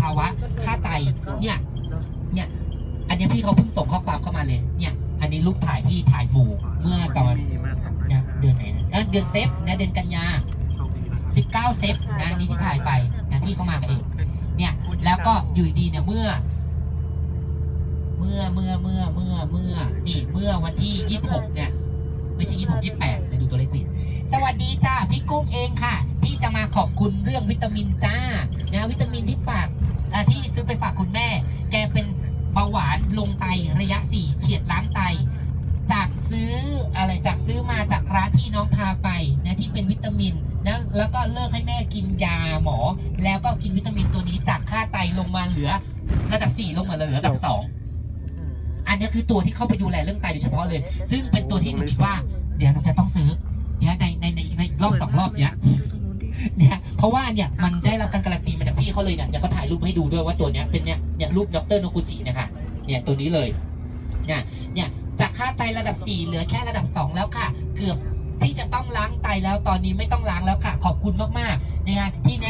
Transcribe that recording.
ภาวะค่าไตเนี่ยเนี่ยอันเนี้ยพี่เขาเพิ่งส่งข้อความเข้ามาเลยเนี่ย อันนี้รูปถ่ายที่ถ่ายหมู่เมื่อตอนมีมาต่อเนี่ยเดือนไหนนะเอ้ยเดือนเซฟนะเดือนกันยาโชคดีนะครับ19เซฟนะนี่ที่ถ่ายไปนะพี่เข้ามากันเองเนี่ย แล้วก็อยู่ดีๆเนี่ยเมื่อ เมื่อเมื่อเมื่อเมื่อเมื่อนี่เมื่อวันที่26เนี่ยไม่ใช่26 28เดี๋ยวดูตัวเลขผิดสวัสดีจ้าพี่กุ้งเองค่ะ ที่จะมาขอบคุณเรื่องวิตามินจ้านะวิตามินที่ฝาก หวานลงไตระยะสี่เฉียดล้างไต จากซื้ออะไรจากซื้อมาจากร้านที่น้องพาไปนะที่เป็นวิตามินนะแล้วก็เลิกให้แม่กินยาหมอ แล้วก็กินวิตามินตัวนี้จากค่าไตลงมาเหลือระดับสี่ลงมาเหลือระดับสองอันนี้คือตัวที่เข้าไปดูแลเรื่องไตโดยเฉพาะเลย ซึ่งเป็นตัวที่หนูคิดว่า เดี๋ยวเราจะต้องซื้อเนี่ยในในในในรอบสองรอบเนี้ยเนี่ยเพราะว่าเนี่ยมันได้รับการการันตีมาจากพี่เขาเลยเนี่ยเดี๋ยวเขาถ่ายรูปให้ดูด้วยว่าตัวเนี้ยเป็นเนี่ยเนี่ยรูปดรโนกุจิเนะคะ เนี่ยตัวนี้เลยเนี่ยเนี่ยจากค่าไตระดับ 4 เหลือแค่ระดับ 2 แล้วค่ะ เกือบที่จะต้องล้างไตแล้วตอนนี้ไม่ต้องล้างแล้วค่ะ ขอบคุณมากๆนะฮะที่แนะ